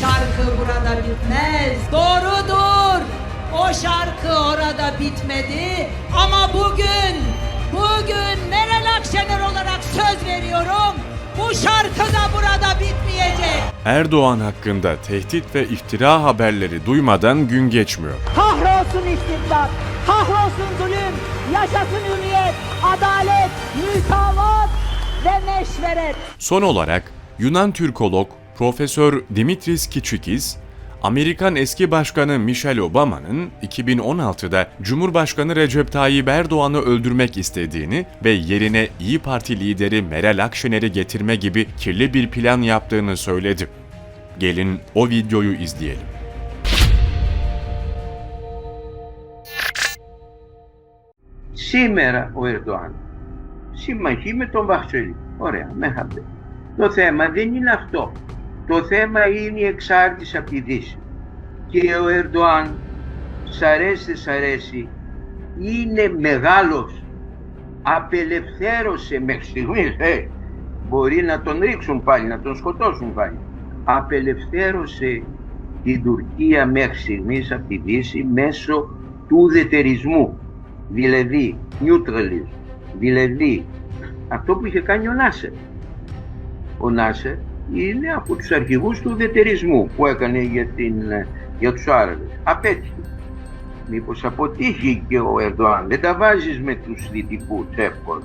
şarkı burada bitmez. Doğrudur. O şarkı orada bitmedi ama bugün, bugün Meral Akşener olarak söz veriyorum. Bu şarkı da burada bitmeyecek. Erdoğan hakkında tehdit ve iftira haberleri duymadan gün geçmiyor. Kahrolsun istibdat, kahrolsun zulüm, yaşasın hürriyet, adalet, müsavat ve meşveret. Son olarak Yunan Türkolog Profesör Dimitris Kitsikis, Amerikan eski başkanı Michelle Obama'nın 2016'da Cumhurbaşkanı Recep Tayyip Erdoğan'ı öldürmek istediğini ve yerine İyi Parti lideri Meral Akşener'i getirme gibi kirli bir plan yaptığını söyledi. Gelin o videoyu izleyelim. Σήμερα ο Ερντοάν συμμαχεί με τον Βαχτσελή. Ωραία, με χαμπέ. Το θέμα δεν είναι αυτό. Το θέμα είναι η εξάρτηση από τη Δύση. Και ο Ερντοάν, σ' αρέσει δεν σ' αρέσει, είναι μεγάλος. Απελευθέρωσε μέχρι στιγμής, ε, μπορεί να τον ρίξουν πάλι, να τον σκοτώσουν πάλι. Απελευθέρωσε την Τουρκία μέχρι στιγμής από τη Δύση μέσω του ουδετερισμού δηλαδή neutralism, δηλαδή αυτό που είχε κάνει ο Νάσερ. Ο Νάσερ είναι από τους αρχηγούς του ουδετερισμού που έκανε για, την, για τους Άραβες. Απέτυχε. Μήπως αποτύχει και ο Ερντοάν. Δεν τα βάζεις με τους δυτικούς εύκολα.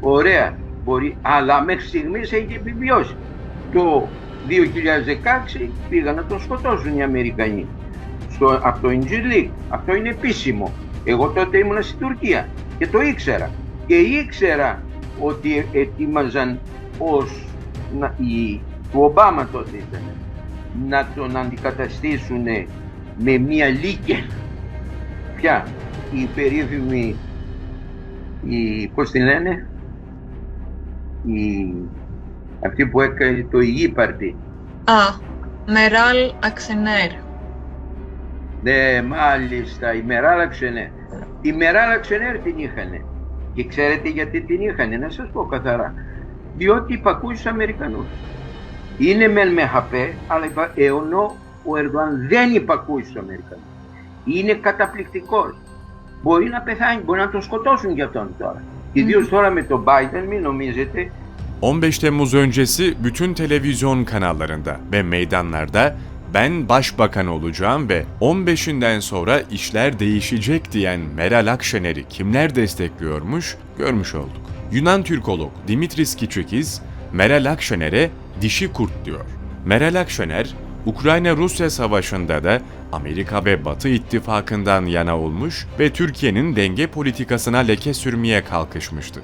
Ωραία, μπορεί, αλλά μέχρι στιγμής έχει επιβιώσει. Το 2016 πήγαν να τον σκοτώσουν οι Αμερικανοί. Στο, από το Ινджιλίκ. Αυτό είναι επίσημο. Εγώ τότε ήμουν στην Τουρκία και το ήξερα. Και ήξερα ότι ετοίμαζαν ως να, η, του Ομπάμα τότε ήταν να τον αντικαταστήσουν με μία λύκη πια η περίφημη η, πώς την λένε; Η, αυτή που έκανε το υγιή παρτί Α, Μεράλ Αξενέρ. Ναι, μάλιστα, η Μεράλα Ξενέρ. Η Μεράλα Ξενέρ την είχανε. Και ξέρετε γιατί την είχανε, να σας πω καθαρά. Διότι υπακούει στους Αμερικανούς. Είναι μεν με χαπέ, αλλά υπα... ενώ ο Ερντοάν δεν υπακούει στους Αμερικανούς. Είναι καταπληκτικός. Μπορεί να πεθάνει, μπορεί να τον σκοτώσουν για αυτόν τώρα. Ιδίως τώρα με τον Biden, μην νομίζετε, 15 Temmuz öncesi bütün televizyon kanallarında ve meydanlarda ben başbakan olacağım ve 15'inden sonra işler değişecek diyen Meral Akşener'i kimler destekliyormuş görmüş olduk. Yunan Türkolog Dimitris Kitsikis, Meral Akşener'e dişi kurt diyor. Meral Akşener, Ukrayna-Rusya savaşında da Amerika ve Batı ittifakından yana olmuş ve Türkiye'nin denge politikasına leke sürmeye kalkışmıştı.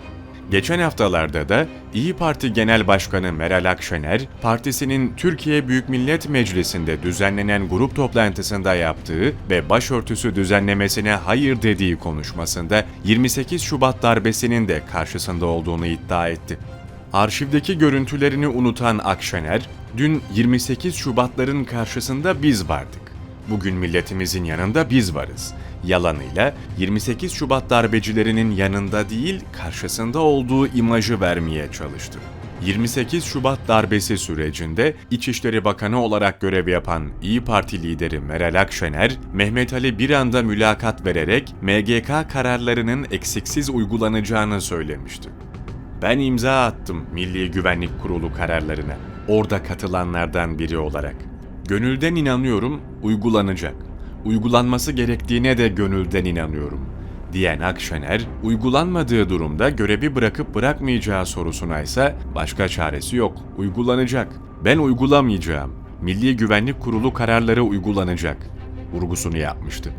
Geçen haftalarda da İyi Parti Genel Başkanı Meral Akşener, partisinin Türkiye Büyük Millet Meclisi'nde düzenlenen grup toplantısında yaptığı ve başörtüsü düzenlemesine hayır dediği konuşmasında 28 Şubat darbesinin de karşısında olduğunu iddia etti. Arşivdeki görüntülerini unutan Akşener, dün 28 Şubatların karşısında biz vardık. Bugün milletimizin yanında biz varız. Yalanıyla 28 Şubat darbecilerinin yanında değil, karşısında olduğu imajı vermeye çalıştı. 28 Şubat darbesi sürecinde İçişleri Bakanı olarak görev yapan İyi Parti lideri Meral Akşener, Mehmet Ali bir anda mülakat vererek MGK kararlarının eksiksiz uygulanacağını söylemişti. Ben imza attım Milli Güvenlik Kurulu kararlarına. Orada katılanlardan biri olarak. Gönülden inanıyorum, uygulanacak. Uygulanması gerektiğine de gönülden inanıyorum. Diyen Akşener, uygulanmadığı durumda görevi bırakıp bırakmayacağı sorusuna ise başka çaresi yok, uygulanacak. Ben uygulamayacağım. Milli Güvenlik Kurulu kararları uygulanacak. Vurgusunu yapmıştı.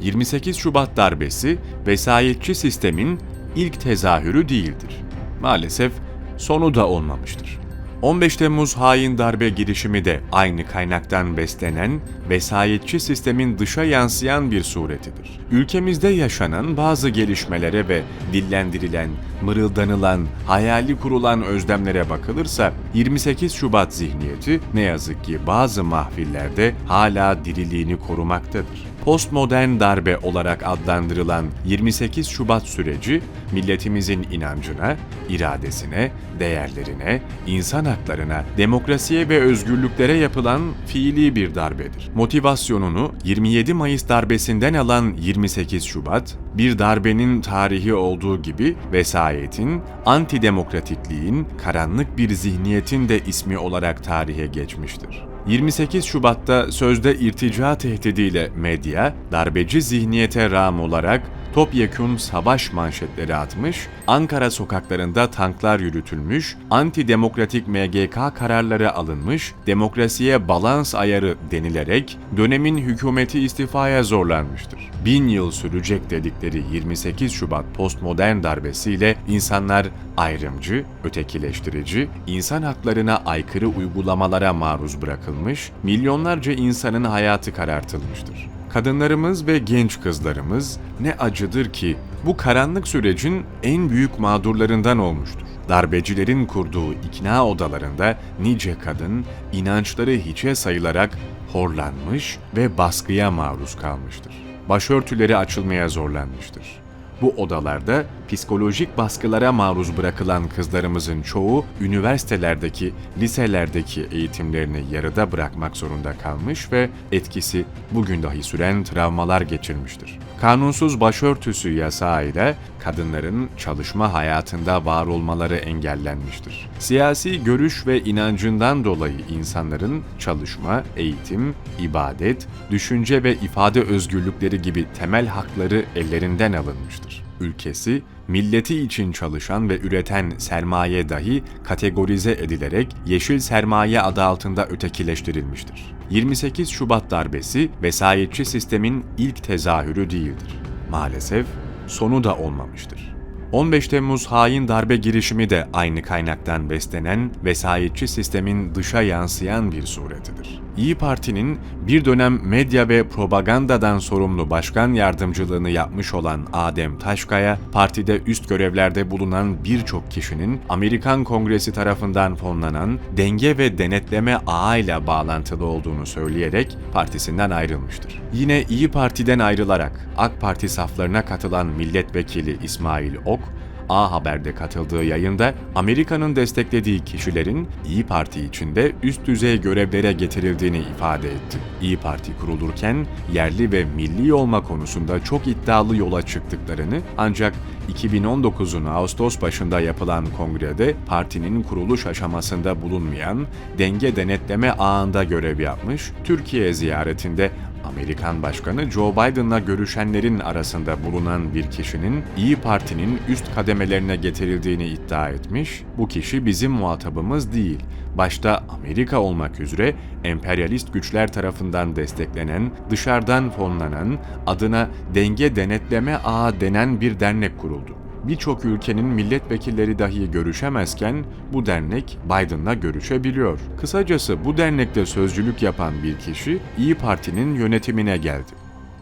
28 Şubat darbesi vesayetçi sistemin ilk tezahürü değildir. Maalesef sonu da olmamıştır. 15 Temmuz hain darbe girişimi de aynı kaynaktan beslenen, vesayetçi sistemin dışa yansıyan bir suretidir. Ülkemizde yaşanan bazı gelişmelere ve dillendirilen, mırıldanılan, hayali kurulan özlemlere bakılırsa 28 Şubat zihniyeti ne yazık ki bazı mahfillerde hala diriliğini korumaktadır. Postmodern darbe olarak adlandırılan 28 Şubat süreci, milletimizin inancına, iradesine, değerlerine, insan haklarına, demokrasiye ve özgürlüklere yapılan fiili bir darbedir. Motivasyonunu 27 Mayıs darbesinden alan 28 Şubat, bir darbenin tarihi olduğu gibi vesayetin, antidemokratikliğin, karanlık bir zihniyetin de ismi olarak tarihe geçmiştir. 28 Şubat'ta sözde irtica tehdidiyle medya, darbeci zihniyete rağm olarak topyekun savaş manşetleri atmış, Ankara sokaklarında tanklar yürütülmüş, antidemokratik MGK kararları alınmış, demokrasiye balans ayarı denilerek dönemin hükümeti istifaya zorlanmıştır. Bin yıl sürecek dedikleri 28 Şubat postmodern darbesiyle insanlar ayrımcı, ötekileştirici, insan haklarına aykırı uygulamalara maruz bırakılmış, milyonlarca insanın hayatı karartılmıştır. Kadınlarımız ve genç kızlarımız ne acıdır ki bu karanlık sürecin en büyük mağdurlarından olmuştur. Darbecilerin kurduğu ikna odalarında nice kadın inançları hiçe sayılarak horlanmış ve baskıya maruz kalmıştır. Başörtüleri açılmaya zorlanmıştır. Bu odalarda psikolojik baskılara maruz bırakılan kızlarımızın çoğu üniversitelerdeki, liselerdeki eğitimlerini yarıda bırakmak zorunda kalmış ve etkisi bugün dahi süren travmalar geçirmiştir. Kanunsuz başörtüsü yasağıyla kadınların çalışma hayatında var olmaları engellenmiştir. Siyasi görüş ve inancından dolayı insanların çalışma, eğitim, ibadet, düşünce ve ifade özgürlükleri gibi temel hakları ellerinden alınmıştır ülkesi, milleti için çalışan ve üreten sermaye dahi kategorize edilerek yeşil sermaye adı altında ötekileştirilmiştir. 28 Şubat darbesi vesayetçi sistemin ilk tezahürü değildir. Maalesef sonu da olmamıştır. 15 Temmuz hain darbe girişimi de aynı kaynaktan beslenen vesayetçi sistemin dışa yansıyan bir suretidir. İyi Parti'nin bir dönem medya ve propagandadan sorumlu başkan yardımcılığını yapmış olan Adem Taşkaya, partide üst görevlerde bulunan birçok kişinin Amerikan Kongresi tarafından fonlanan denge ve denetleme ağıyla bağlantılı olduğunu söyleyerek partisinden ayrılmıştır. Yine İyi Parti'den ayrılarak AK Parti saflarına katılan milletvekili İsmail Ok, A Haber'de katıldığı yayında Amerika'nın desteklediği kişilerin İyi Parti içinde üst düzey görevlere getirildiğini ifade etti. İyi Parti kurulurken yerli ve milli olma konusunda çok iddialı yola çıktıklarını ancak 2019'un Ağustos başında yapılan kongrede partinin kuruluş aşamasında bulunmayan denge denetleme ağında görev yapmış, Türkiye ziyaretinde Amerikan Başkanı Joe Biden'la görüşenlerin arasında bulunan bir kişinin İyi Parti'nin üst kademelerine getirildiğini iddia etmiş. Bu kişi bizim muhatabımız değil. Başta Amerika olmak üzere emperyalist güçler tarafından desteklenen, dışarıdan fonlanan, adına denge denetleme ağı denen bir dernek kuruldu birçok ülkenin milletvekilleri dahi görüşemezken bu dernek Biden'la görüşebiliyor. Kısacası bu dernekte sözcülük yapan bir kişi İyi Parti'nin yönetimine geldi.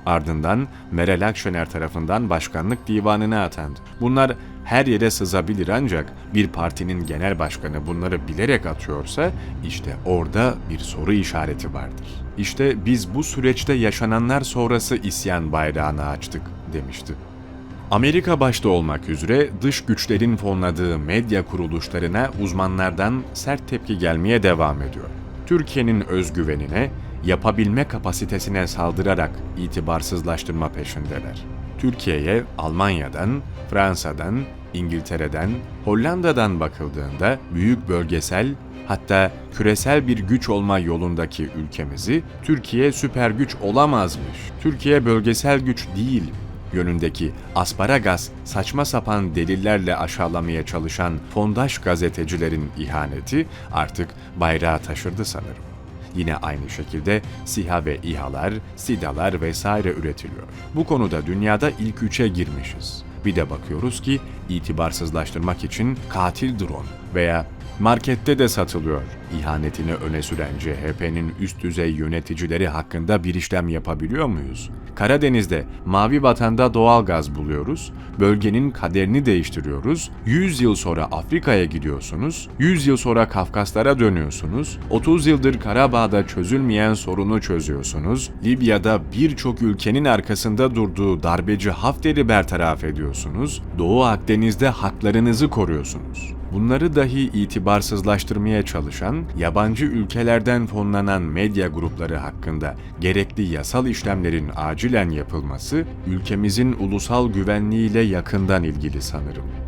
Ardından Meral Akşener tarafından başkanlık divanına atandı. Bunlar her yere sızabilir ancak bir partinin genel başkanı bunları bilerek atıyorsa işte orada bir soru işareti vardır. İşte biz bu süreçte yaşananlar sonrası isyan bayrağını açtık demişti. Amerika başta olmak üzere dış güçlerin fonladığı medya kuruluşlarına uzmanlardan sert tepki gelmeye devam ediyor. Türkiye'nin özgüvenine, yapabilme kapasitesine saldırarak itibarsızlaştırma peşindeler. Türkiye'ye Almanya'dan, Fransa'dan, İngiltere'den, Hollanda'dan bakıldığında büyük bölgesel hatta küresel bir güç olma yolundaki ülkemizi Türkiye süper güç olamazmış. Türkiye bölgesel güç değil, yönündeki asparagas saçma sapan delillerle aşağılamaya çalışan fondaş gazetecilerin ihaneti artık bayrağı taşırdı sanırım. Yine aynı şekilde SİHA ve İHA'lar, SİDA'lar vesaire üretiliyor. Bu konuda dünyada ilk üçe girmişiz. Bir de bakıyoruz ki itibarsızlaştırmak için katil drone, Veya markette de satılıyor. İhanetini öne süren CHP'nin üst düzey yöneticileri hakkında bir işlem yapabiliyor muyuz? Karadeniz'de Mavi Vatan'da doğal gaz buluyoruz, bölgenin kaderini değiştiriyoruz, 100 yıl sonra Afrika'ya gidiyorsunuz, 100 yıl sonra Kafkaslara dönüyorsunuz, 30 yıldır Karabağ'da çözülmeyen sorunu çözüyorsunuz, Libya'da birçok ülkenin arkasında durduğu darbeci Hafter'i bertaraf ediyorsunuz, Doğu Akdeniz'de haklarınızı koruyorsunuz. Bunları dahi itibarsızlaştırmaya çalışan, yabancı ülkelerden fonlanan medya grupları hakkında gerekli yasal işlemlerin acilen yapılması, ülkemizin ulusal güvenliğiyle yakından ilgili sanırım.